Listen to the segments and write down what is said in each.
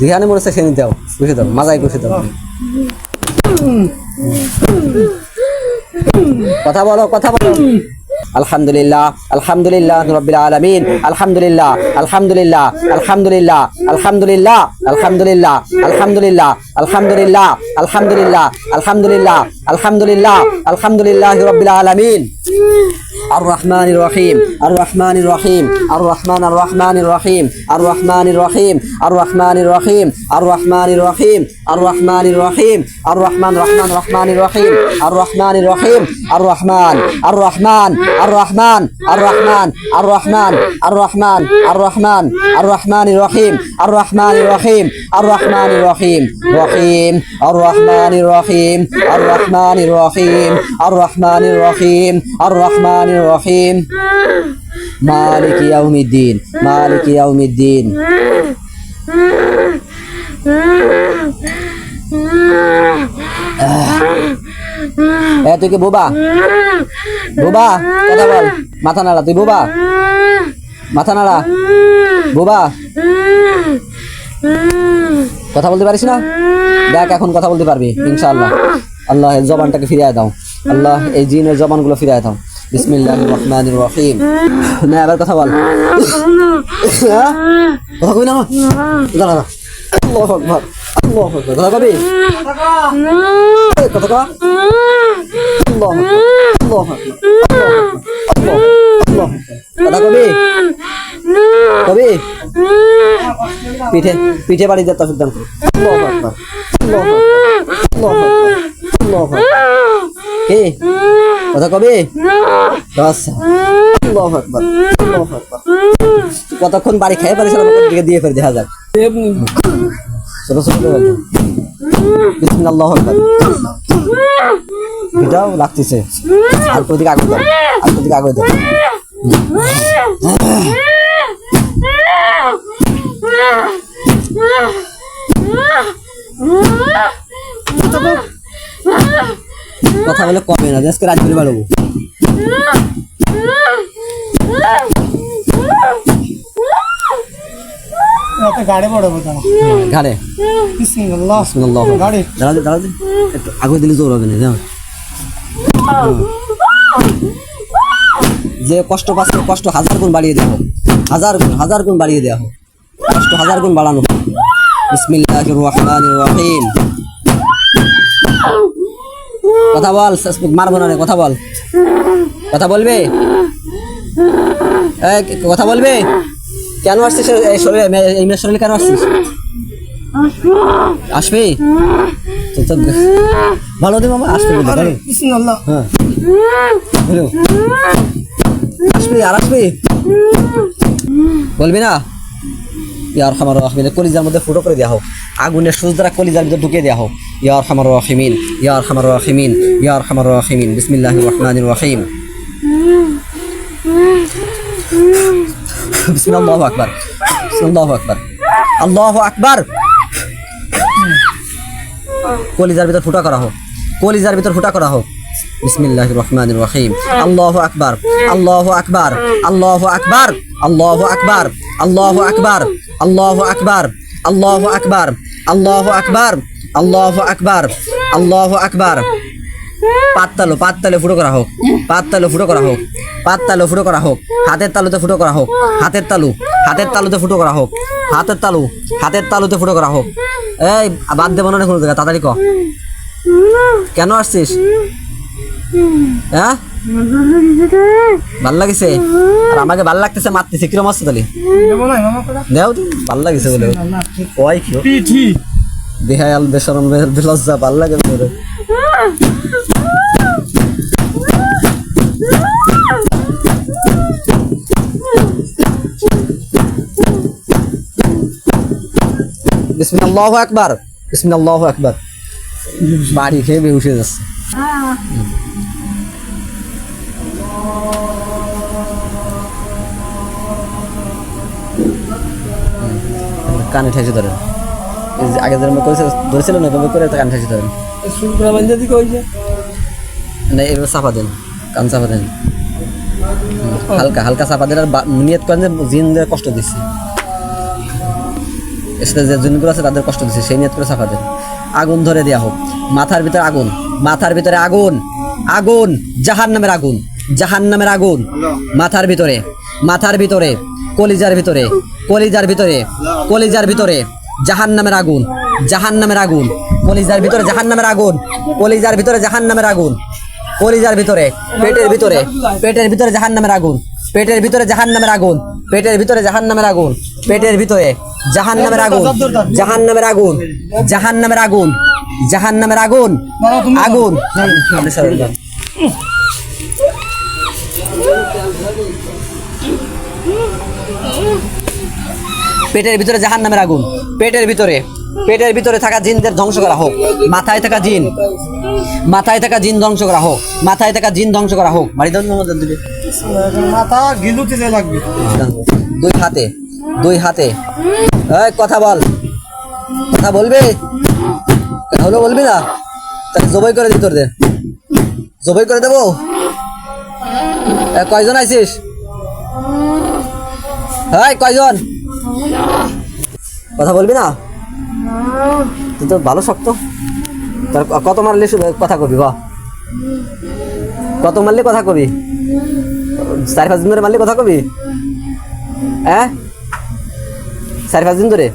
যেখানে মনে হচ্ছে সেখানে দাও বসে দাও মাজাই বসে দাও কথা বলো কথা বলো আলহামদুলিল্লাহ আলহামদুলিল্লাহ রব্বিল আলামিন আলহামদুলিল্লাহ আলহামদুলিল্লাহ আলহামদুলিল্লাহ আলহামদুলিল্লাহ আলহামদুলিল্লাহ আলহামদুলিল্লাহ আলহামদুলিল্লাহ আলহামদুলিল্লাহ আলহামদুলিল্লাহ আলহামদুলিল্লাহ আলহামদুলিল্লাহ রব্বিল আলামিন الرحمن الرحيم الرحمن الرحيم الرحمن الرحمن الرحيم الرحمن الرحيم الرحمن الرحيم الرحمن الرحيم الرحمن الرحيم الرحمن الرحمن الرحمن الرحيم الرحمن الرحيم الرحمن الرحمن الرحمن الرحمن الرحمن الرحمن الرحمن الرحمن الرحيم الرحمن الرحيم الرحمن الرحيم رحيم الرحمن الرحيم الرحمن الرحيم الرحمن الرحيم الرحمن الرحيم রহিম মালিক ইয়াউমিদ্দিন মালিক ইয়াউমিদ্দিন এ তুই কি বুবা? বুবা কথা বল। মাথা নাড়া তুই বুবা? মাথা নাড়া। বুবা? কথা বলতে পারিস না? দেখ এখন কথা বলতে পারবি ইনশাআল্লাহ। আল্লাহ জবানটাকে ফিরিয়ে দাও। আল্লাহ এই জিনের জবানগুলো ফিরিয়ে দাও। বিসমিল্লাহ রহমান রহিম। না এবার কথা বল। হ্যাঁ? কবি না? দাঁড়া। আল্লাহু কথা কবি? কথা কা আল্লাহু আল্লাহু কথা কবি? কবি? পিঠে পিঠে বাড়ি যেতে দান করো। আল্লাহু আকবার। কে? কথা কবি? কতক্ষণ বাড়ি খেয়ে পারিস দিকে দিয়ে ফের দেখা যাক। ছোট ছোট বিসমিল্লাহ এটাও লাগতেছে। আর প্রতিকে আগে দাও আর প্রতিকে আগে দাও কথা বলে কমে না আজকে রাত করে বেরোবো। রাতে গাড়ি বড় বোঝানো ঘাড়ে বিসমিল্লাহ। বিসমিল্লাহ। গাড়ি। দাঁড়াতে দাঁড়াতে একটু আগে দিলে জোর হবে না জানো? যে কষ্ট পাচ্ছে কষ্ট হাজার গুণ বাড়িয়ে দেওয়া হোক। হাজার গুণ হাজার গুণ বাড়িয়ে দেওয়া হোক। কষ্ট হাজার গুণ বাড়ানো হোক। রহিম। কথা বল মারবো না রে, কথা বল। কথা বলবে? কথা বলবে? কেন আসছিস এই শরীরে? এই মেয়ের শরীরে কেন আসছিস? আসবে? ভালো দে মামা আসতে বলে হ্যাঁ। আসবি আর আসবি? বলবি না? ইয়ার খামার রহমিন, কলিজার মধ্যে ফুটো করে দেওয়া হোক আগুনের সুচ দ্বারা কলিজার মধ্যে ঢুকে দেওয়া হোক ইয়ার খামার রহিমিন ইয়ার খামার রহিমিন ইয়ার খামার রহিমিন। বিসমিল্লাহ রহমান রহিম। বিসমিল্লাহ আকবার বিসমিল্লাহ আকবার, আল্লাহ আকবার। কলিজার ভিতর ফুটা করা হোক কলিজার ভিতর ফুটা করা হোক বিসমিল্লাহ রহমান রহিম আল্লাহ আকবার আল্লাহ আকবার আল্লাহ আকবার আল্লাহ আকবার আল্লাহ আকবার আল্লাহ আকবার আল্লাহ আকবার আল্লাহ আকবার আল্লাহ আকবার আল্লাহ আকবার পাততালো পাততালে ফুটো করা হোক পাততালো ফুটো করা হোক পাততালো ফুটো করা হোক হাতের তালুতে ফুটো করা হোক হাতের তালু হাতের তালুতে ফুটো করা হোক হাতের তালু হাতের তালুতে ফুটো করা হোক এই বাদ দেবো না কোনো জায়গা তাড়াতাড়ি ক কেন আসছিস হ্যাঁ? ভালো লাগিছে? আর আমাকে ভালো লাগতেছে মারতেছে। কিরম আসছে তাহলে? দেও তুই ভালো লাগিছে বলে। ওই কি পিঠি। দেহায়াল বেসরম বেলজ্জা ভালো লাগে বিসমিল্লাহ আকবার বিসমিল্লাহ আকবার। বাড়ি খেয়ে বেহুশে যাচ্ছে। কানে ঠেসে ধরেন। আগে যেরকম করেছে করে কানে ঠেসে ধরেন। শুক্রা বান্ধা দিকে ওই যে। না এভাবে চাপা দেন কান চাপা দেন। হালকা হালকা চাপা দেন আর নিয়ত করেন যে জিন কষ্ট দিচ্ছে। এর সাথে যে জিনগুলো আছে তাদের কষ্ট দিচ্ছে সেই নিয়ত করে সাফা দেন। আগুন ধরে দেওয়া হোক। মাথার ভিতরে আগুন মাথার ভিতরে আগুন আগুন জাহান নামের আগুন। জাহান নামের আগুন মাথার ভিতরে মাথার ভিতরে কলিজার ভিতরে কলিজার ভিতরে কলিজার ভিতরে জাহান নামের আগুন জাহান নামের আগুন কলিজার ভিতরে জাহান নামের আগুন কলিজার ভিতরে জাহান নামের আগুন কলিজার ভিতরে পেটের ভিতরে পেটের ভিতরে জাহান নামের আগুন পেটের ভিতরে জাহান নামের আগুন পেটের ভিতরে জাহান নামের আগুন পেটের ভিতরে জাহান নামের আগুন জাহান নামের আগুন জাহান নামের আগুন জাহান নামের আগুন আগুন পেটের ভিতরে জাহান নামের আগুন। পেটের ভিতরে। পেটের ভিতরে থাকা জিনদের ধ্বংস করা হোক। মাথায় থাকা জিন। মাথায় থাকা জিন ধ্বংস করা হোক। মাথায় থাকা জিন ধ্বংস করা হোক। বাড়ি মাথা লাগবে। দুই হাতে। দুই হাতে। এই কথা বল। কথা বলবে? হলো বলবি না? তাহলে জবাই করে দিই তোর জবাই করে দেবো? কয়জন আইছিস? এই, কয়জন? কথা বলবি না? তুই তো ভালো শক্ত। কত মারলে কথা কবি বা কত মারলে কথা কবি? চার, পাঁচ দিন ধরে মারলে কথা কবি? হ্যাঁ চার, পাঁচ দিন ধরে?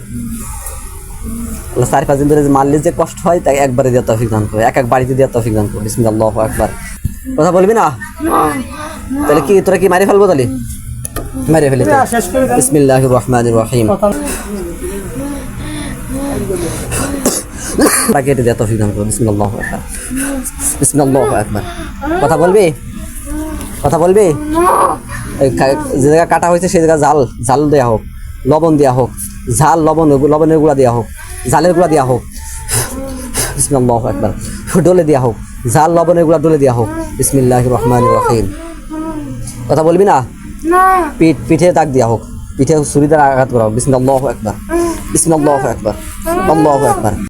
চার, পাঁচ দিন ধরে মারলে যে কষ্ট হয়, তাকে একবারে দেওয়া তফিক দান করে। এক এক বাড়িতে দেওয়া তফিক দান করে। বিসমিল্লাহ একবার কথা বলবি না? তাহলে কি তোরা কি মারি ফেলব তাহলে? মেরে ফেলি বিসমিল্লাহ রহমান রহিম এটা দেওয়া তফিক দান করো। বিসমিল্লাহ বিসমিল্লাহ একবার কথা বলবি? কথা বলবি? যে জায়গা কাটা হয়েছে সেই জায়গা জাল জাল দেওয়া হোক লবণ দেওয়া হোক ঝাল লবণ লবণের গুঁড়া দেওয়া হোক জালের গুঁড়া দেওয়া হোক। বিসমিল্লাহ একবার ডলে দেওয়া হোক ঝাল লবণের গুঁড়া ডলে দেওয়া হোক। বিসমিল্লাহ রহমান রহিম কথা বলবি না? পিঠ পিঠে তাক দিয়া হোক। পিঠে দ্বারা আঘাত করা হোক বিসমিল্লাহ একবার। বিসমিল্লাহ একবার। আল্লাহ একবার